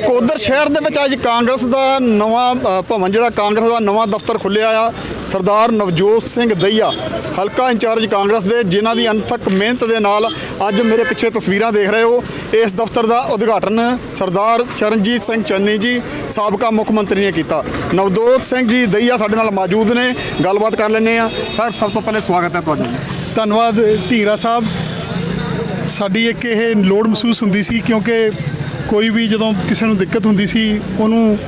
ਨਕੋਦਰ ਸ਼ਹਿਰ ਦੇ ਵਿੱਚ ਅੱਜ ਕਾਂਗਰਸ ਦਾ ਨਵਾਂ ਭਵਨ ਜਿਹੜਾ ਕਾਂਗਰਸ ਦਾ ਨਵਾਂ ਦਫ਼ਤਰ ਖੁੱਲਿਆ ਆ। ਸਰਦਾਰ ਨਵਜੋਤ ਸਿੰਘ ਦਈਆ ਹਲਕਾ ਇੰਚਾਰਜ ਕਾਂਗਰਸ ਦੇ, ਜਿਨ੍ਹਾਂ ਦੀ ਅਣਥੱਕ ਮਿਹਨਤ ਦੇ ਨਾਲ ਅੱਜ ਮੇਰੇ ਪਿੱਛੇ ਤਸਵੀਰਾਂ ਦੇਖ ਰਹੇ ਹੋ। ਇਸ ਦਫ਼ਤਰ ਦਾ ਉਦਘਾਟਨ ਸਰਦਾਰ ਚਰਨਜੀਤ ਸਿੰਘ ਚੰਨੀ ਜੀ, ਸਾਬਕਾ ਮੁੱਖ ਮੰਤਰੀ ਨੇ ਕੀਤਾ। ਨਵਜੋਤ ਸਿੰਘ ਜੀ ਦਈਆ ਸਾਡੇ ਨਾਲ ਮੌਜੂਦ ਨੇ। ਗੱਲਬਾਤ ਕਰ ਲੈਂਦੇ ਆ ਸਰ, ਸਭ ਤੋਂ ਪਹਿਲੇ ਸਵਾਗਤ ਹੈ ਤੁਹਾਡਾ ਧੰਨਵਾਦ ਢੀਂਗਰਾ ਸਾਹਿਬ। ਸਾਡੀ ਇੱਕ ਇਹ ਲੋੜ ਮਹਿਸੂਸ ਹੁੰਦੀ ਸੀ ਕਿਉਂਕਿ ਕੋਈ ਵੀ ਜਦੋਂ ਕਿਸੇ ਨੂੰ ਦਿੱਕਤ ਹੁੰਦੀ ਸੀ, ਉਹਨੂੰ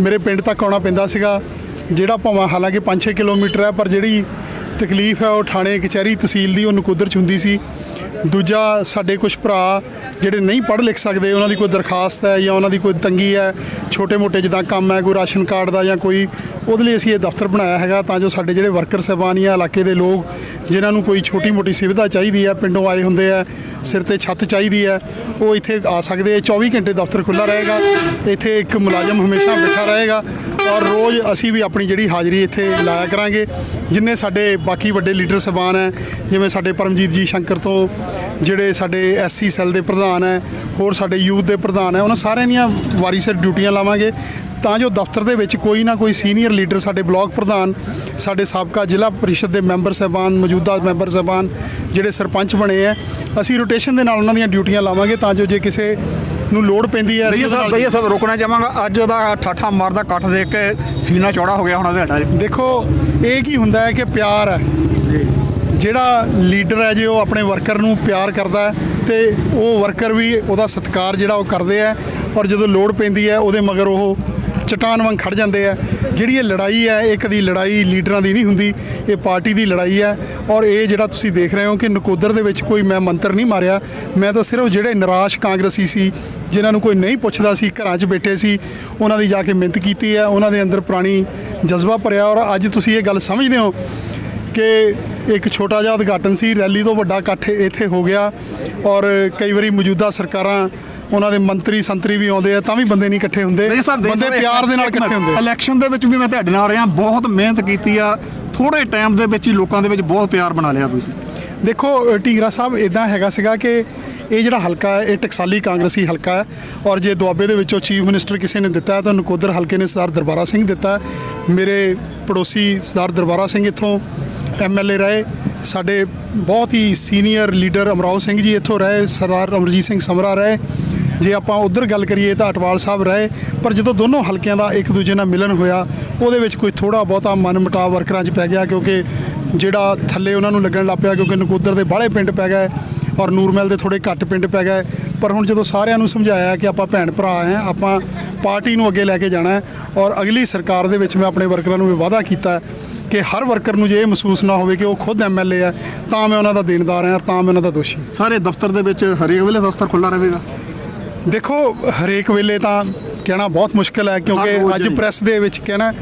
ਮੇਰੇ ਪਿੰਡ ਤੱਕ ਆਉਣਾ ਪੈਂਦਾ ਸੀਗਾ। ਜਿਹੜਾ ਭਾਵੇਂ ਹਾਲਾਂਕਿ 5-6 ਕਿਲੋਮੀਟਰ ਹੈ, ਪਰ ਜਿਹੜੀ ਤਕਲੀਫ ਹੈ ਉਹ ਥਾਣੇ, ਕਚਹਿਰੀ ਤਹਿਸੀਲ ਦੀ ਉਹ ਨਕੋਦਰ ਚ ਹੁੰਦੀ ਸੀ। ਦੂਜਾ ਸਾਡੇ ਕੁਝ ਭਰਾ ਜਿਹੜੇ ਨਹੀਂ ਪੜ੍ਹ ਲਿਖ ਸਕਦੇ, ਉਹਨਾਂ ਦੀ ਕੋਈ ਦਰਖਾਸਤ ਹੈ ਜਾਂ ਉਹਨਾਂ ਦੀ ਕੋਈ ਤੰਗੀ ਹੈ, ਛੋਟੇ-ਮੋਟੇ ਜਿੱਦਾਂ ਕੰਮ ਹੈ, ਕੋਈ ਰਾਸ਼ਨ ਕਾਰਡ ਦਾ ਜਾਂ ਕੋਈ, ਉਹਦੇ ਲਈ ਅਸੀਂ ਇਹ ਦਫ਼ਤਰ ਬਣਾਇਆ ਹੈਗਾ ਤਾਂ ਜੋ ਸਾਡੇ ਜਿਹੜੇ ਵਰਕਰ ਸਹਿਬਾਨ ਜਾਂ ਇਲਾਕੇ ਦੇ ਲੋਕ ਜਿਨ੍ਹਾਂ ਨੂੰ ਕੋਈ ਛੋਟੀ-ਮੋਟੀ ਸੁਵਿਧਾ ਚਾਹੀਦੀ ਹੈ, ਪਿੰਡੋਂ ਆਏ ਹੁੰਦੇ ਆ ਸਿਰ ਤੇ ਛੱਤ ਚਾਹੀਦੀ ਹੈ, ਉਹ ਇੱਥੇ ਆ ਸਕਦੇ ਆ 24 ਘੰਟੇ ਦਫ਼ਤਰ ਖੁੱਲਾ ਰਹੇਗਾ, ਇੱਥੇ ਇੱਕ ਮੁਲਾਜ਼ਮ ਹਮੇਸ਼ਾ ਬੈਠਾ ਰਹੇਗਾ ਔਰ ਰੋਜ਼ ਅਸੀਂ ਵੀ ਆਪਣੀ ਜਿਹੜੀ ਹਾਜ਼ਰੀ ਇੱਥੇ ਲਾਇਆ ਕਰਾਂਗੇ, ਜਿੰਨੇ ਸਾਡੇ ਬਾਕੀ ਵੱਡੇ ਲੀਡਰ ਸਹਿਬਾਨ ਹੈ ਜਿਵੇਂ ਸਾਡੇ ਪਰਮਜੀਤ ਜੀ ਸ਼ੰਕਰ ਤੋਂ ਜਿਹੜੇ ਸਾਡੇ ਐਸਸੀ ਸੈੱਲ ਦੇ ਪ੍ਰਧਾਨ ਹੈ ਹੋਰ ਸਾਡੇ ਯੂਥ ਦੇ ਪ੍ਰਧਾਨ ਹੈ ਉਹਨਾਂ ਸਾਰਿਆਂ ਦੀਆਂ ਵਾਰੀ ਸਿਰ ਡਿਊਟੀਆਂ ਲਾਵਾਂਗੇ। ਤਾਂ ਜੋ ਦਫ਼ਤਰ ਦੇ ਵਿੱਚ ਕੋਈ ਨਾ ਕੋਈ ਸੀਨੀਅਰ ਲੀਡਰ ਸਾਡੇ ਬਲਾਕ ਪ੍ਰਧਾਨ ਸਾਡੇ ਸਾਬਕਾ ਜ਼ਿਲ੍ਹਾ ਪਰਿਸ਼ਦ ਦੇ ਮੈਂਬਰ ਸਹਿਬਾਨ ਮੌਜੂਦਾ ਮੈਂਬਰ ਸਹਿਬਾਨ ਜਿਹੜੇ ਸਰਪੰਚ ਬਣੇ ਆ ਅਸੀਂ ਰੋਟੇਸ਼ਨ ਦੇ ਨਾਲ ਉਹਨਾਂ ਦੀਆਂ ਡਿਊਟੀਆਂ ਲਾਵਾਂਗੇ ਤਾਂ ਜੋ ਜੇ ਕਿਸੇ ਨੂੰ ਲੋੜ ਪੈਂਦੀ ਹੈ ਅਸੀਂ ਸਾਹਿਬ ਦਈਆ ਸਾਹਿਬ ਰੋਕਣਾ ਚਾਹਾਂਗਾ। ਅੱਜ ਦਾ ਠਾਠਾ ਮਾਰਦਾ ਇਕੱਠ ਦੇਖ ਕੇ ਸੀਨਾ ਚੌੜਾ ਹੋ ਗਿਆ ਹੋਣਾ ਤੁਹਾਡਾ ਦੇਖੋ ਇਹ ਕੀ ਹੁੰਦਾ ਹੈ ਕਿ ਪਿਆਰ ਹੈ। ਜਿਹੜਾ ਲੀਡਰ ਹੈ ਜੇ ਉਹ ਆਪਣੇ ਵਰਕਰ ਨੂੰ ਪਿਆਰ ਕਰਦਾ ਤੇ ਉਹ ਵਰਕਰ ਵੀ ਉਹਦਾ ਸਤਿਕਾਰ ਜਿਹੜਾ ਉਹ ਕਰਦੇ ਆ ਔਰ ਜਦੋਂ ਲੋੜ ਪੈਂਦੀ ਹੈ ਉਹਦੇ ਮਗਰ ਉਹ ਚਟਾਨ ਵਾਂਗ ਖੜ ਜਾਂਦੇ ਆ। ਜਿਹੜੀ ਇਹ ਲੜਾਈ ਹੈ ਇਹ ਕਦੀ ਲੜਾਈ ਲੀਡਰਾਂ ਦੀ ਨਹੀਂ ਹੁੰਦੀ, ਇਹ ਪਾਰਟੀ ਦੀ ਲੜਾਈ ਹੈ। ਔਰ ਇਹ ਜਿਹੜਾ ਤੁਸੀਂ ਦੇਖ ਰਹੇ ਹੋ ਕਿ ਨਕੋਦਰ ਦੇ ਵਿੱਚ ਕੋਈ ਮੈਂ ਮੰਤਰ ਨਹੀਂ ਮਾਰਿਆ। ਮੈਂ ਤਾਂ ਸਿਰਫ ਜਿਹੜੇ ਨਿਰਾਸ਼ ਕਾਂਗਰਸੀ ਸੀ, ਜਿਨ੍ਹਾਂ ਨੂੰ ਕੋਈ ਨਹੀਂ ਪੁੱਛਦਾ ਸੀ, ਘਰਾਂ 'ਚ ਬੈਠੇ ਸੀ, ਉਹਨਾਂ ਦੀ ਜਾ ਕੇ ਮਿਹਨਤ ਕੀਤੀ ਹੈ। ਉਹਨਾਂ ਦੇ ਅੰਦਰ ਪੁਰਾਣੀ ਜਜ਼ਬਾ ਭਰਿਆ। ਔਰ ਅੱਜ ਤੁਸੀਂ ਇਹ ਗੱਲ ਸਮਝਦੇ ਹੋ ਕਿ ਇੱਕ ਛੋਟਾ ਜਿਹਾ ਉਦਘਾਟਨ ਸੀ ਰੈਲੀ ਤੋਂ ਵੱਡਾ ਇਕੱਠ ਇੱਥੇ ਹੋ ਗਿਆ ਔਰ ਕਈ ਵਾਰੀ ਮੌਜੂਦਾ ਸਰਕਾਰਾਂ ਉਹਨਾਂ ਦੇ ਮੰਤਰੀ ਸੰਤਰੀ ਵੀ ਆਉਂਦੇ ਆ ਤਾਂ ਵੀ ਬੰਦੇ ਨਹੀਂ ਇਕੱਠੇ ਹੁੰਦੇ ਬੰਦੇ ਪਿਆਰ ਦੇ ਨਾਲ ਇਕੱਠੇ ਹੁੰਦੇ। ਇਲੈਕਸ਼ਨ ਦੇ ਵਿੱਚ ਵੀ ਮੈਂ ਤੁਹਾਡੇ ਨਾਲ ਰਿਹਾ ਬਹੁਤ ਮਿਹਨਤ ਕੀਤੀ ਆ ਥੋੜੇ ਟਾਈਮ ਦੇ ਵਿੱਚ ਹੀ ਲੋਕਾਂ ਦੇ ਵਿੱਚ ਬਹੁਤ ਪਿਆਰ ਬਣਾ ਲਿਆ ਤੁਸੀਂ ਦੇਖੋ ਢੀਂਗਰਾ ਸਾਹਿਬ ਇਦਾਂ ਹੈਗਾ ਸੀਗਾ ਕਿ ਇਹ ਜਿਹੜਾ ਹਲਕਾ ਹੈ ਇਹ ਟਕਸਾਲੀ ਕਾਂਗਰਸੀ ਹਲਕਾ ਹੈ ਔਰ ਜੇ ਦੁਆਬੇ ਦੇ ਵਿੱਚੋਂ ਚੀਫ ਮਿਨਿਸਟਰ ਕਿਸੇ ਨੇ ਦਿੱਤਾ ਤਾਂ ਨਕੋਦਰ ਹਲਕੇ ਨੇ ਸਰਦਾਰ ਦਰਬਾਰਾ ਸਿੰਘ ਦਿੱਤਾ। ਮੇਰੇ ਪੜੋਸੀ ਸਰਦਾਰ ਦਰਬਾਰਾ ਸਿੰਘ ਇੱਥੋਂ ਐਮਐਲਏ ਰਹੇ। ਸਾਡੇ ਬਹੁਤ ਹੀ ਸੀਨੀਅਰ ਲੀਡਰ ਅਮਰਾਓ ਸਿੰਘ ਜੀ ਇੱਥੋਂ ਰਹੇ, ਸਰਦਾਰ ਅਮਰਜੀਤ ਸਿੰਘ ਸਮਰਾ ਰਹੇ। ਜੇ ਆਪਾਂ ਉਧਰ ਗੱਲ ਕਰੀਏ ਤਾਂ ਅਟਵਾਲ ਸਾਹਿਬ ਰਹੇ, ਪਰ ਜਦੋਂ ਦੋਨੋਂ ਹਲਕਿਆਂ ਦਾ ਇੱਕ ਦੂਜੇ ਨਾਲ ਮਿਲਨ ਹੋਇਆ, ਉਹਦੇ ਵਿੱਚ ਕੋਈ ਥੋੜਾ ਬਹੁਤਾ ਮਨ ਮੁਟਾਵ ਵਰਕਰਾਂ 'ਚ ਪੈ ਗਿਆ ਕਿਉਂਕਿ ਜਿਹੜਾ ਥੱਲੇ ਉਹਨਾਂ ਨੂੰ ਲੱਗਣ ਲੱਗ ਪਿਆ ਕਿਉਂਕਿ ਨਕੋਦਰ ਦੇ ਬਾਹਲੇ ਪਿੰਡ ਪੈ ਗਏ। ਔਰ ਨੂਰਮਹਿਲ ਦੇ ਥੋੜੇ ਘੱਟ ਪਿੰਡ ਪੈ ਗਏ। ਪਰ ਹੁਣ ਜਦੋਂ ਸਾਰਿਆਂ ਨੂੰ ਸਮਝਾਇਆ ਕਿ ਆਪਾਂ ਭੈਣ ਭਰਾ ਆ ਆਪਾਂ ਪਾਰਟੀ ਨੂੰ ਅੱਗੇ ਲੈ ਕੇ ਜਾਣਾ ਹੈ ਔਰ ਅਗਲੀ ਸਰਕਾਰ ਦੇ ਵਿੱਚ ਮੈਂ ਆਪਣੇ ਵਰਕਰਾਂ ਨੂੰ ਇਹ ਵਾਅਦਾ ਕੀਤਾ ਕਿ ਹਰ ਵਰਕਰ ਨੂੰ ਜੇ ਇਹ ਮਹਿਸੂਸ ਨਾ ਹੋਵੇ ਕਿ ਉਹ ਖੁਦ ਐਮਐਲਏ ਹੈ ਤਾਂ ਮੈਂ ਉਹਨਾਂ ਦਾ ਦੇਣਦਾਰ ਹਾਂ ਤਾਂ ਮੈਂ ਉਹਨਾਂ ਦਾ ਦੋਸ਼ੀ ਸਾਰੇ ਦਫ਼ਤਰ ਦੇ ਵਿੱਚ ਹਰੇਕ ਵੇਲੇ ਦਫ਼ਤਰ ਖੁੱਲਾ ਰਹੇਗਾ? ਦੇਖੋ ਹਰੇਕ ਵੇਲੇ ਤਾਂ ਕਹਿਣਾ ਬਹੁਤ ਮੁਸ਼ਕਲ ਹੈ ਕਿਉਂਕਿ ਅੱਜ। ਪ੍ਰੈਸ ਦੇ ਵਿੱਚ ਕਹਿਣਾ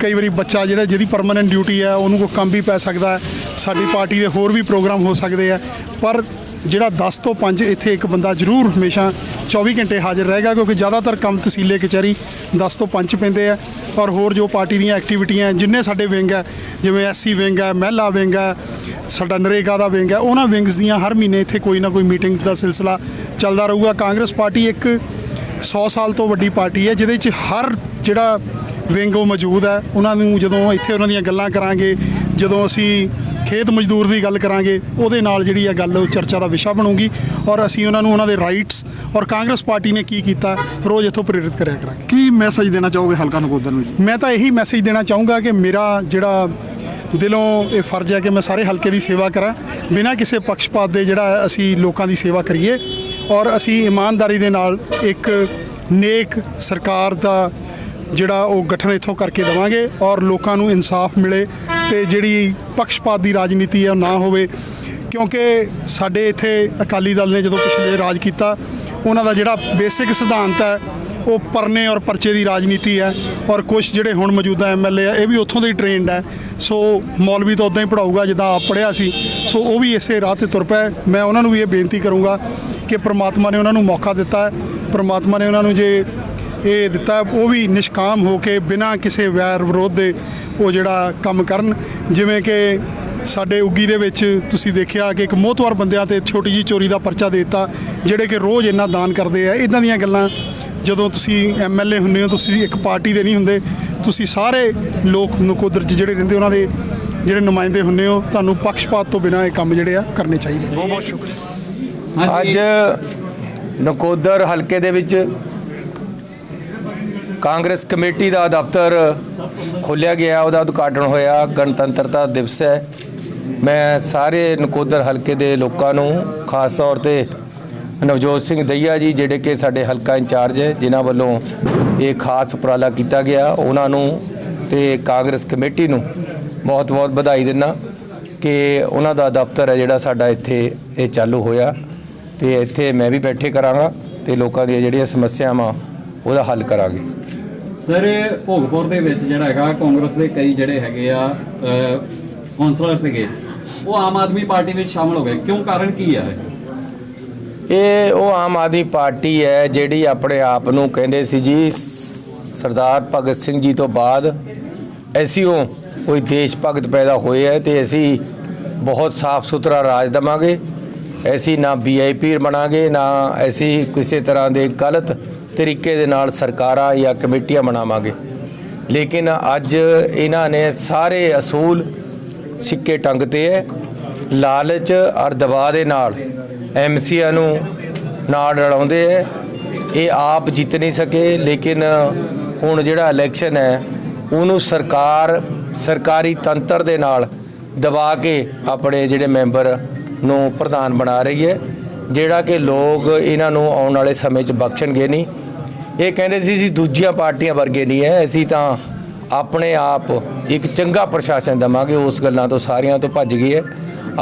ਕਈ ਵਾਰੀ ਬੱਚਾ ਜਿਹੜਾ ਜਿਹਦੀ ਪਰਮਨੈਂਟ ਡਿਊਟੀ ਹੈ ਉਹਨੂੰ ਕੋਈ ਕੰਮ ਵੀ ਪੈ ਸਕਦਾ ਸਾਡੀ ਪਾਰਟੀ ਦੇ ਹੋਰ ਵੀ ਪ੍ਰੋਗਰਾਮ ਹੋ ਸਕਦੇ ਆ ਪਰ ਜਿਹੜਾ 10 ਤੋਂ 5 ਇੱਥੇ ਇੱਕ ਬੰਦਾ ਜ਼ਰੂਰ ਹਮੇਸ਼ਾ 24 ਘੰਟੇ ਹਾਜ਼ਰ ਰਹੇਗਾ, ਕਿਉਂਕਿ ਜ਼ਿਆਦਾਤਰ ਕੰਮ ਤਹਿਸੀਲੇ, ਕਚਹਿਰੀ 10 ਤੋਂ 5 ਪੈਂਦੇ ਆ। ਔਰ ਹੋਰ ਜੋ ਪਾਰਟੀ ਦੀਆਂ ਐਕਟੀਵਿਟੀਆਂ ਜਿੰਨੇ ਸਾਡੇ ਵਿੰਗ ਹੈ, ਜਿਵੇਂ ਐਸਸੀ ਵਿੰਗ ਹੈ, ਮਹਿਲਾ ਵਿੰਗ ਹੈ, ਸਾਡਾ ਨਰੇਗਾ ਦਾ ਵਿੰਗ ਹੈ, ਉਹਨਾਂ ਵਿੰਗਸ ਦੀਆਂ ਹਰ ਮਹੀਨੇ ਇੱਥੇ ਕੋਈ ਨਾ ਕੋਈ ਮੀਟਿੰਗ ਦਾ ਸਿਲਸਿਲਾ ਚੱਲਦਾ ਰਹੂਗਾ। ਕਾਂਗਰਸ ਪਾਰਟੀ ਇੱਕ 100 ਸਾਲ ਤੋਂ ਵੱਡੀ ਪਾਰਟੀ ਹੈ, ਜਿਹਦੇ 'ਚ ਹਰ ਜਿਹੜਾ ਵਿੰਗ ਉਹ ਮੌਜੂਦ ਹੈ। ਉਹਨਾਂ ਨੂੰ ਜਦੋਂ ਇੱਥੇ ਉਹਨਾਂ ਦੀਆਂ ਗੱਲਾਂ ਕਰਾਂਗੇ, ਜਦੋਂ ਅਸੀਂ ਖੇਤ ਮਜ਼ਦੂਰ ਦੀ ਗੱਲ ਕਰਾਂਗੇ ਉਹਦੇ ਨਾਲ ਜਿਹੜੀ ਇਹ ਗੱਲ ਚਰਚਾ ਦਾ ਵਿਸ਼ਾ ਬਣੂਗੀ ਔਰ ਅਸੀਂ ਉਹਨਾਂ ਨੂੰ ਉਹਨਾਂ ਦੇ ਰਾਈਟਸ ਔਰ ਕਾਂਗਰਸ ਪਾਰਟੀ ਨੇ ਕੀ ਕੀਤਾ ਰੋਜ਼ ਇੱਥੋਂ ਪ੍ਰੇਰਿਤ ਕਰਿਆ ਕਰਾਂਗੇ। ਕੀ ਮੈਸੇਜ ਦੇਣਾ ਚਾਹੋਗੇ ਹਲਕਾ ਨਕੋਦਰ ਨੂੰ ਜੀ? ਮੈਂ ਤਾਂ ਇਹੀ ਮੈਸੇਜ ਦੇਣਾ ਚਾਹੂੰਗਾ ਕਿ ਮੇਰਾ ਜਿਹੜਾ ਦਿਲੋਂ ਇਹ ਫਰਜ਼ ਹੈ ਕਿ ਮੈਂ ਸਾਰੇ ਹਲਕੇ ਦੀ ਸੇਵਾ ਕਰਾਂ ਬਿਨਾਂ ਕਿਸੇ ਪੱਖਪਾਤ ਦੇ ਜਿਹੜਾ ਅਸੀਂ ਲੋਕਾਂ ਦੀ ਸੇਵਾ ਕਰੀਏ ਔਰ ਅਸੀਂ ਇਮਾਨਦਾਰੀ ਦੇ ਨਾਲ ਇੱਕ ਨੇਕ ਸਰਕਾਰ ਦਾ ਜਿਹੜਾ ਉਹ ਗਠਨ ਇੱਥੋਂ ਕਰਕੇ ਦੇਵਾਂਗੇ ਔਰ ਲੋਕਾਂ ਨੂੰ ਇਨਸਾਫ ਮਿਲੇ ਤੇ ਜਿਹੜੀ ਪੱਖਪਾਤ ਦੀ ਰਾਜਨੀਤੀ ਹੈ ਉਹ ਨਾ ਹੋਵੇ। ਕਿਉਂਕਿ ਸਾਡੇ ਇੱਥੇ ਅਕਾਲੀ ਦਲ ਨੇ ਜਦੋਂ ਪਿਛਲੇ ਰਾਜ ਕੀਤਾ, ਉਹਨਾਂ ਦਾ ਜਿਹੜਾ ਬੇਸਿਕ ਸਿਧਾਂਤ ਹੈ, ਉਹ ਪਰਨੇ ਔਰ ਪਰਚੇ ਦੀ ਰਾਜਨੀਤੀ ਹੈ ਔਰ ਕੁਝ ਜਿਹੜੇ ਹੁਣ ਮੌਜੂਦਾ ਐਮਐਲਏ ਆ ਇਹ ਵੀ ਉੱਥੋਂ ਦੇ ਹੀ ਟ੍ਰੇਨਡ ਹੈ। ਸੋ ਮੌਲਵੀ ਤਾਂ ਉਦਾਂ ਹੀ ਪੜਾਊਗਾ ਜਿੱਦਾਂ ਆਪ ਪੜਿਆ ਸੀ। ਸੋ ਉਹ ਵੀ ਇਸੇ ਰਾਹ ਤੇ ਤੁਰ ਪਏ। ਮੈਂ ਉਹਨਾਂ ਨੂੰ ਵੀ ਇਹ ਬੇਨਤੀ ਕਰੂੰਗਾ ਕਿ ਪ੍ਰਮਾਤਮਾ ਨੇ ਉਹਨਾਂ ਨੂੰ ਮੌਕਾ ਦਿੱਤਾ ਹੈ। ਪ੍ਰਮਾਤਮਾ ਨੇ ਉਹਨਾਂ ਨੂੰ ਜੇ ਇਹ ਦਿੱਤਾ। ਉਹ ਵੀ ਨਿਸ਼ਕਾਮ ਹੋ ਕੇ ਬਿਨਾਂ ਕਿਸੇ ਵੈਰ ਵਿਰੋਧ ਦੇ ਉਹ ਜਿਹੜਾ ਕੰਮ ਕਰਨ। ਜਿਵੇਂ ਕਿ ਸਾਡੇ ਉੱਗੀ ਦੇ ਵਿੱਚ ਤੁਸੀਂ ਦੇਖਿਆ ਕਿ ਇੱਕ ਮੋਹਤਵਾਰ ਬੰਦਿਆਂ ਤੇ ਛੋਟੀ ਜੀ ਚੋਰੀ ਦਾ ਪਰਚਾ ਦੇ ਦਿੱਤਾ ਜਿਹੜੇ ਕਿ ਰੋਜ਼ ਇੰਨਾ ਦਾਨ ਕਰਦੇ ਆ। ਇਦਾਂ ਦੀਆਂ ਗੱਲਾਂ ਜਦੋਂ ਤੁਸੀਂ ਐਮਐਲਏ ਹੁੰਦੇ ਹੋ ਤੁਸੀਂ ਇੱਕ ਪਾਰਟੀ ਦੇ ਨਹੀਂ ਹੁੰਦੇ ਤੁਸੀਂ ਸਾਰੇ ਲੋਕ ਨਕੋਦਰ 'ਚ ਜਿਹੜੇ ਰਹਿੰਦੇ ਉਹਨਾਂ ਦੇ ਜਿਹੜੇ ਨੁਮਾਇੰਦੇ ਹੁੰਦੇ ਹੋ ਤੁਹਾਨੂੰ ਪੱਖਪਾਤ ਤੋਂ ਬਿਨਾਂ ਇਹ ਕੰਮ ਜਿਹੜੇ ਆ ਕਰਨੇ ਚਾਹੀਦੇ। ਬਹੁਤ ਬਹੁਤ ਸ਼ੁਕਰੀਆ। ਅੱਜ ਨਕੋਦਰ ਹਲਕੇ ਦੇ ਵਿੱਚ ਕਾਂਗਰਸ ਕਮੇਟੀ ਦਾ ਦਫ਼ਤਰ ਖੋਲ੍ਹਿਆ ਗਿਆ, ਉਹਦਾ ਉਦਘਾਟਨ ਹੋਇਆ, ਗਣਤੰਤਰਤਾ ਦਿਵਸ ਹੈ। ਮੈਂ ਸਾਰੇ ਨਕੋਦਰ ਹਲਕੇ ਦੇ ਲੋਕਾਂ ਨੂੰ, ਖਾਸ ਤੌਰ ਤੇ ਨਵਜੋਤ ਸਿੰਘ ਦਈਆ ਜੀ, ਜਿਹੜੇ ਕਿ ਸਾਡੇ ਹਲਕਾ ਇੰਚਾਰਜ ਹੈ, ਜਿਨ੍ਹਾਂ ਵੱਲੋਂ ਇਹ ਖਾਸ ਉਪਰਾਲਾ ਕੀਤਾ ਗਿਆ, ਉਹਨਾਂ ਨੂੰ ਤੇ ਕਾਂਗਰਸ ਕਮੇਟੀ ਨੂੰ ਬਹੁਤ-ਬਹੁਤ ਵਧਾਈ ਦਿੰਦਾ ਕਿ ਉਹਨਾਂ ਦਾ ਦਫ਼ਤਰ ਹੈ ਜਿਹੜਾ ਸਾਡਾ ਇੱਥੇ ਇਹ ਚਾਲੂ ਹੋਇਆ। ਤੇ ਇੱਥੇ ਮੈਂ ਵੀ ਬੈਠੇ ਕਰਾਂਗਾ ਤੇ ਲੋਕਾਂ ਦੀਆਂ ਜਿਹੜੀਆਂ ਸਮੱਸਿਆਵਾਂ, ਉਹਦਾ ਹੱਲ ਕਰਾਂਗੇ। ਸਰ ਭੋਗਪੁਰ ਦੇ ਵਿੱਚ ਜਿਹੜਾ ਹੈਗਾ ਕਾਂਗਰਸ ਦੇ ਕਈ ਜਿਹੜੇ ਹੈਗੇ ਆ ਅਹ, ਸੀਗੇ ਉਹ ਆਮ ਆਦਮੀ ਪਾਰਟੀ ਵਿੱਚ ਸ਼ਾਮਲ ਹੋ ਗਏ। ਕਿਉਂ? ਕਾਰਨ ਕੀ ਹੈ ਇਹ? ਉਹ ਆਮ ਆਦਮੀ ਪਾਰਟੀ ਹੈ ਜਿਹੜੀ ਆਪਣੇ ਆਪ ਨੂੰ ਕਹਿੰਦੇ ਸੀ ਜੀ ਸਰਦਾਰ ਭਗਤ ਸਿੰਘ ਜੀ ਤੋਂ ਬਾਅਦ ਅਸੀਂ ਉਹ ਕੋਈ ਦੇਸ਼ ਭਗਤ ਪੈਦਾ ਹੋਏ ਹੈ ਤੇ ਅਸੀਂ ਬਹੁਤ ਸਾਫ਼ ਸੁਥਰਾ ਰਾਜ ਦਵਾਂਗੇ। ਅਸੀਂ ਨਾ ਵੀਆਈਪੀ ਬਣਾਂਗੇ ਨਾ ਅਸੀਂ ਕਿਸੇ ਤਰ੍ਹਾਂ ਦੇ ਗਲਤ ਤਰੀਕੇ ਦੇ ਨਾਲ ਸਰਕਾਰਾਂ ਜਾਂ ਕਮੇਟੀਆਂ ਬਣਾਵਾਂਗੇ। ਲੇਕਿਨ ਅੱਜ ਇਹਨਾਂ ਨੇ ਸਾਰੇ ਅਸੂਲ ਸਿੱਕੇ ਟੰਗ ਤੇ ਹੈ। ਲਾਲਚ ਔਰ ਦਬਾਅ ਦੇ ਨਾਲ ਐਮਸੀਆ ਨੂੰ ਨਾਲ ਰਲਾਉਂਦੇ ਹੈ। ਇਹ ਆਪ ਜਿੱਤ ਨਹੀਂ ਸਕੇ, ਲੇਕਿਨ ਹੁਣ ਜਿਹੜਾ ਇਲੈਕਸ਼ਨ ਹੈ, ਉਹਨੂੰ ਸਰਕਾਰ, ਸਰਕਾਰੀ ਤੰਤਰ ਦੇ ਨਾਲ ਦਬਾ ਕੇ ਆਪਣੇ ਜਿਹੜੇ ਮੈਂਬਰ ਨੂੰ ਪ੍ਰਧਾਨ ਬਣਾ ਰਹੀ ਹੈ। ਜਿਹੜਾ ਕਿ ਲੋਕ ਇਹਨਾਂ ਨੂੰ ਆਉਣ ਵਾਲੇ ਸਮੇਂ 'ਚ ਬਖਸ਼ਣਗੇ ਨਹੀਂ। ਇਹ ਕਹਿੰਦੇ ਸੀ ਜੀ ਦੂਜੀਆਂ ਪਾਰਟੀਆਂ ਵਰਗੇ ਨਹੀਂ ਹੈ ਅਸੀਂ ਤਾਂ ਆਪਣੇ ਆਪ ਇੱਕ ਚੰਗਾ ਪ੍ਰਸ਼ਾਸਨ ਦਵਾਂਗੇ। ਉਸ ਗੱਲਾਂ ਤੋਂ ਸਾਰਿਆਂ ਤੋਂ ਭੱਜ ਗਈ ਹੈ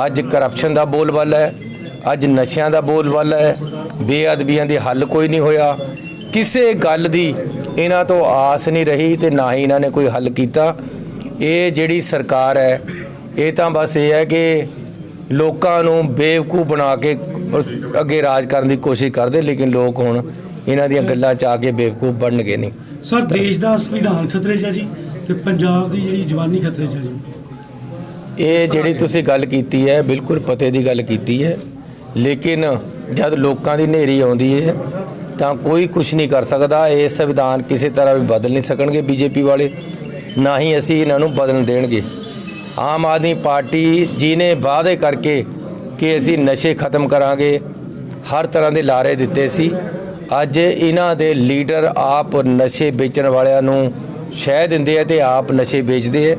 ਅੱਜ ਕਰਪਸ਼ਨ ਦਾ ਬੋਲਬਾਲਾ ਹੈ ਅੱਜ ਨਸ਼ਿਆਂ ਦਾ ਬੋਲਬਾਲਾ ਹੈ ਬੇਅਦਬੀਆਂ ਦੇ ਹੱਲ ਕੋਈ ਨਹੀਂ ਹੋਇਆ। ਕਿਸੇ ਗੱਲ ਦੀ ਇਹਨਾਂ ਤੋਂ ਆਸ ਨਹੀਂ ਰਹੀ ਤੇ ਨਾ ਹੀ ਇਹਨਾਂ ਨੇ ਕੋਈ ਹੱਲ ਕੀਤਾ। ਇਹ ਜਿਹੜੀ ਸਰਕਾਰ ਹੈ ਇਹ ਤਾਂ ਬਸ ਇਹ ਹੈ ਕਿ ਲੋਕਾਂ ਨੂੰ ਬੇਵਕੂਫ ਬਣਾ ਕੇ ਅੱਗੇ ਰਾਜ ਕਰਨ ਦੀ ਕੋਸ਼ਿਸ਼ ਕਰਦੇ, ਲੇਕਿਨ ਲੋਕ ਹੁਣ ਇਹਨਾਂ ਦੀਆਂ ਗੱਲਾਂ 'ਚ ਆ ਕੇ ਬੇਵਕੂਫ ਬਣਨਗੇ ਨਹੀਂ। ਸਰ ਦੇਸ਼ ਦਾ ਸੰਵਿਧਾਨ ਖਤਰੇ 'ਚ ਹੈ ਜੀ ਤੇ ਪੰਜਾਬ ਦੀ ਜਿਹੜੀ ਜਵਾਨੀ ਖਤਰੇ 'ਚ ਹੈ ਜੀ। ਇਹ ਜਿਹੜੀ ਤੁਸੀਂ ਗੱਲ ਕੀਤੀ ਹੈ ਬਿਲਕੁਲ ਪਤੇ ਦੀ ਗੱਲ ਕੀਤੀ ਹੈ ਲੇਕਿਨ ਜਦ ਲੋਕਾਂ ਦੀ ਨੇਰੀ ਆਉਂਦੀ ਹੈ ਤਾਂ ਕੋਈ ਕੁਝ ਨਹੀਂ ਕਰ ਸਕਦਾ। ਇਹ ਸੰਵਿਧਾਨ ਕਿਸੇ ਤਰ੍ਹਾਂ ਵੀ ਬਦਲ ਨਹੀਂ ਸਕਣਗੇ ਬੀਜੇਪੀ ਵਾਲੇ ਨਾ ਹੀ ਅਸੀਂ ਇਹਨਾਂ ਨੂੰ ਬਦਲਣ ਦੇਣਗੇ। ਆਮ ਆਦਮੀ ਪਾਰਟੀ ਜਿਹਨੇ ਵਾਅਦੇ ਕਰਕੇ ਕਿ ਅਸੀਂ ਨਸ਼ੇ ਖਤਮ ਕਰਾਂਗੇ ਹਰ ਤਰ੍ਹਾਂ ਦੇ ਲਾਰੇ ਦਿੱਤੇ ਸੀ। ਅੱਜ ਇਹਨਾਂ ਦੇ ਲੀਡਰ ਆਪ ਨਸ਼ੇ ਵੇਚਣ ਵਾਲਿਆਂ ਨੂੰ ਸ਼ਹਿ ਦਿੰਦੇ ਆ ਤੇ ਆਪ ਨਸ਼ੇ ਵੇਚਦੇ ਆ।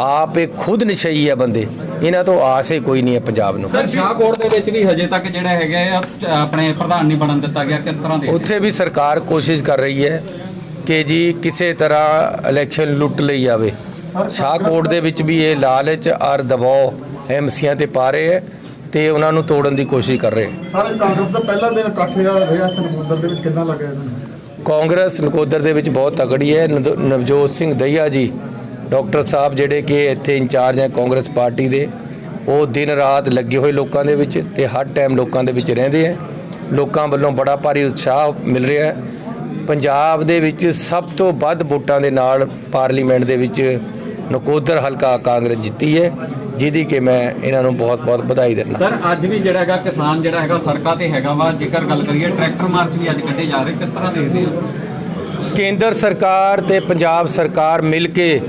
ਆਪ ਇਹ ਖੁਦ ਨਸ਼ਈ ਆ ਬੰਦੇ। ਇਹਨਾਂ ਤੋਂ ਆਸ ਹੀ ਕੋਈ ਨਹੀਂ ਹੈ ਪੰਜਾਬ ਨੂੰ। ਸਰ ਸ਼ਾਹਕੋਟ ਦੇ ਵਿੱਚ ਵੀ ਹਜੇ ਤੱਕ ਜਿਹੜਾ ਹੈਗਾ ਆਪਣੇ ਪ੍ਰਧਾਨ ਨਹੀਂ ਬਣਨ ਦਿੱਤਾ ਗਿਆ ਕਿਸ ਤਰ੍ਹਾਂ ਦੇ ਉੱਥੇ ਵੀ ਸਰਕਾਰ ਕੋਸ਼ਿਸ਼ ਕਰ ਰਹੀ ਹੈ ਕਿ ਜੀ ਕਿਸੇ ਤਰ੍ਹਾਂ ਇਲੈਕਸ਼ਨ ਲੁੱਟ ਲਈ ਜਾਵੇ। ਸ਼ਾਹਕੋਟ ਦੇ ਵਿੱਚ ਵੀ ਇਹ ਲਾਲਚ ਔਰ ਦਬਾਅ ਐਮਸੀਆਂ ਤੇ ਪਾ ਰਹੇ ਹੈ ਤੇ ਉਹਨਾਂ ਨੂੰ ਤੋੜਨ ਦੀ ਕੋਸ਼ਿਸ਼ ਕਰ ਰਹੇ। ਸਾਰੇ ਕਾਂਗਰਸ ਦਾ ਪਹਿਲਾ ਦਿਨ ਇਕੱਠ ਰਿਹਾ ਤਨਮੰਦਰ ਦੇ ਵਿੱਚ ਕਿੰਨਾ ਲੱਗਿਆ ਇਹਨਾਂ ਕਾਂਗਰਸ ਨਕੋਦਰ ਦੇ ਵਿੱਚ ਬਹੁਤ ਤਕੜੀ ਹੈ। ਨਵ- ਨਵਜੋਤ ਸਿੰਘ ਦਹੀਆ ਜੀ ਡਾਕਟਰ ਸਾਹਿਬ ਜਿਹੜੇ ਕਿ ਇੱਥੇ ਇੰਚਾਰਜ ਹੈ ਕਾਂਗਰਸ ਪਾਰਟੀ ਦੇ ਉਹ ਦਿਨ ਰਾਤ ਲੱਗੇ ਹੋਏ ਲੋਕਾਂ ਦੇ ਵਿੱਚ ਤੇ ਹਰ ਟਾਈਮ ਲੋਕਾਂ ਦੇ ਵਿੱਚ ਰਹਿੰਦੇ ਹੈ। ਲੋਕਾਂ ਵੱਲੋਂ ਬੜਾ ਭਾਰੀ ਉਤਸ਼ਾਹ ਮਿਲ ਰਿਹਾ ਹੈ। ਪੰਜਾਬ ਦੇ ਵਿੱਚ ਸਭ ਤੋਂ ਵੱਧ ਵੋਟਾਂ ਦੇ ਨਾਲ ਪਾਰਲੀਮੈਂਟ ਦੇ ਵਿੱਚ ਨਕੋਦਰ ਹਲਕਾ ਕਾਂਗਰਸ ਜਿੱਤੀ ਹੈ। ਜਿਹਦੀ ਕਿ ਮੈਂ ਇਹਨਾਂ ਨੂੰ ਬਹੁਤ-ਬਹੁਤ ਵਧਾਈ ਦਿੰਦਾ। ਸਰ ਅੱਜ ਵੀ ਜਿਹੜਾ ਹੈਗਾ ਕਿਸਾਨ ਜਿਹੜਾ ਹੈਗਾ ਸੜਕਾਂ ਤੇ ਹੈਗਾ ਵਾ। ਜੇਕਰ ਗੱਲ ਕਰੀਏ ਟਰੈਕਟਰ ਮਾਰਚ ਵੀ ਅੱਜ ਕੱਢੇ ਜਾ ਰਹੇ ਕਿਸ ਤਰ੍ਹਾਂ ਦੇਖਦੇ ਆ ਕੇਂਦਰ ਸਰਕਾਰ ਤੇ ਪੰਜਾਬ ਸਰਕਾਰ ਮਿਲ ਕੇ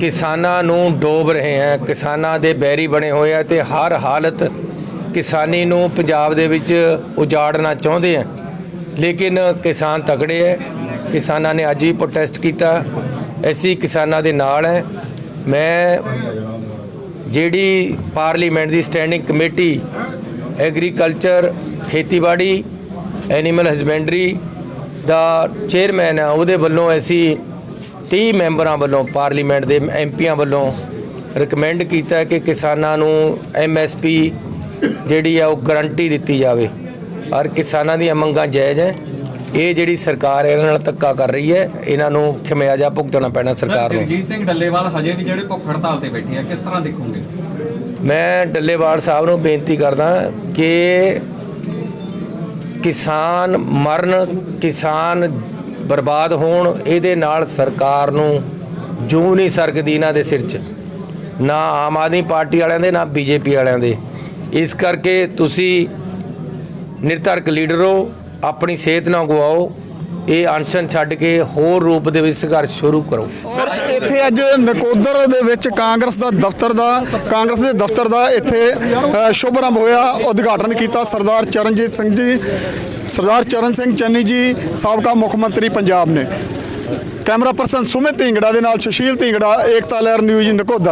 ਕਿਸਾਨਾਂ ਨੂੰ ਡੋਬ ਰਹੇ ਹੈ। ਕਿਸਾਨਾਂ ਦੇ ਬੈਰੀ ਬਣੇ ਹੋਏ ਆ ਤੇ ਹਰ ਹਾਲਤ ਕਿਸਾਨੀ ਨੂੰ ਪੰਜਾਬ ਦੇ ਵਿੱਚ ਉਜਾੜਨਾ ਚਾਹੁੰਦੇ ਆ। ਲੇਕਿਨ ਕਿਸਾਨ ਤਕੜੇ ਹੈ। ਕਿਸਾਨਾਂ ਨੇ ਅੱਜ ਵੀ ਪ੍ਰੋਟੈਸਟ ਕੀਤਾ। ਅਸੀਂ ਕਿਸਾਨਾਂ ਦੇ ਨਾਲ ਹੈ। ਮੈਂ ਜਿਹੜੀ ਪਾਰਲੀਮੈਂਟ ਦੀ ਸਟੈਂਡਿੰਗ ਕਮੇਟੀ, ਐਗਰੀਕਲਚਰ, ਖੇਤੀਬਾੜੀ, ਐਨੀਮਲ ਹਸਬੈਂਡਰੀ ਦਾ ਚੇਅਰਮੈਨ ਹੈ ਉਹਦੇ ਵੱਲੋਂ ਅਸੀਂ 30 ਮੈਂਬਰਾਂ ਵੱਲੋਂ ਪਾਰਲੀਮੈਂਟ ਦੇ ਐਮਪੀਆਂ ਵੱਲੋਂ ਰეკਮੈਂਡ ਕੀਤਾ ਕਿ ਕਿਸਾਨਾਂ ਨੂੰ ਐਮਐਸਪੀ ਜਿਹੜੀ ਆ ਉਹ ਗਰੰਟੀ ਦਿੱਤੀ ਜਾਵੇ। ਔਰ ਕਿਸਾਨਾਂ ਦੀਆਂ ਮੰਗਾਂ ਜਾਇਜ਼ ਹੈ। ਇਹ ਜਿਹੜੀ ਸਰਕਾਰ ਇਹਨਾਂ ਨਾਲ ਧੱਕਾ ਕਰ ਰਹੀ ਹੈ। ਇਹਨਾਂ ਨੂੰ ਖਮਿਆਜਾ ਭੁਗਤਣਾ ਪੈਣਾ ਸਰ ਸਰਕਾਰ ਨੂੰ। ਜਗਜੀਤ ਸਿੰਘ ਡੱਲੇਵਾਲ ਹਜੇ ਵੀ ਜਿਹੜੇ ਭੁੱਖ ਹੜਤਾਲ ਤੇ ਬੈਠੇ ਆ ਕਿਸ ਤਰ੍ਹਾਂ ਦੇਖੋਗੇ? ਮੈਂ ਡੱਲੇਵਾਲ ਸਾਹਿਬ ਨੂੰ ਬੇਨਤੀ ਕਰਦਾ ਕਿ ਕਿਸਾਨ ਮਰਨ ਕਿਸਾਨ ਬਰਬਾਦ ਹੋਣ ਇਹਦੇ ਨਾਲ ਸਰਕਾਰ ਨੂੰ ਜੂ ਨਹੀਂ ਸਰਕਦੀ ਇਹਨਾਂ ਦੇ ਸਿਰ 'ਚ। ਨਾ ਆਮ ਆਦਮੀ ਪਾਰਟੀ ਵਾਲਿਆਂ ਦੇ ਨਾ ਬੀਜੇਪੀ ਵਾਲਿਆਂ ਦੇ। ਇਸ ਕਰਕੇ ਤੁਸੀਂ ਨਿਰਧਾਰਕ ਲੀਡਰ ਹੋ। ਆਪਣੀ ਸਿਹਤ ਨਾ ਗਵਾਓ ਇਹ ਅਨਸ਼ਨ ਛੱਡ ਕੇ ਹੋਰ ਰੂਪ ਦੇ ਵਿੱਚ ਸੰਘਰਸ਼ ਸ਼ੁਰੂ ਕਰੋ। ਸਰ ਇੱਥੇ ਅੱਜ ਨਕੋਦਰ ਦੇ ਵਿੱਚ ਕਾਂਗਰਸ ਦਾ ਦਫ਼ਤਰ ਦਾ ਕਾਂਗਰਸ ਦੇ ਦਫ਼ਤਰ ਦਾ ਇੱਥੇ ਅ, ਹੋਇਆ ਉਦਘਾਟਨ ਕੀਤਾ ਸਰਦਾਰ ਚਰਨਜੀਤ ਸਿੰਘ ਜੀ ਸਰਦਾਰ ਚਰਨ ਸਿੰਘ ਚੰਨੀ ਜੀ ਸਾਬਕਾ ਮੁੱਖ ਮੰਤਰੀ ਪੰਜਾਬ ਨੇ। ਕੈਮਰਾ ਪਰਸਨ ਸੁਮਿਤ ਢਿੰਗੜਾ ਦੇ ਨਾਲ ਸੁਸ਼ੀਲ ਢਿੰਗੜਾ ਏਕਤਾ ਲਹਿਰ ਨਿਊਜ਼ ਨਕੋਦਰ।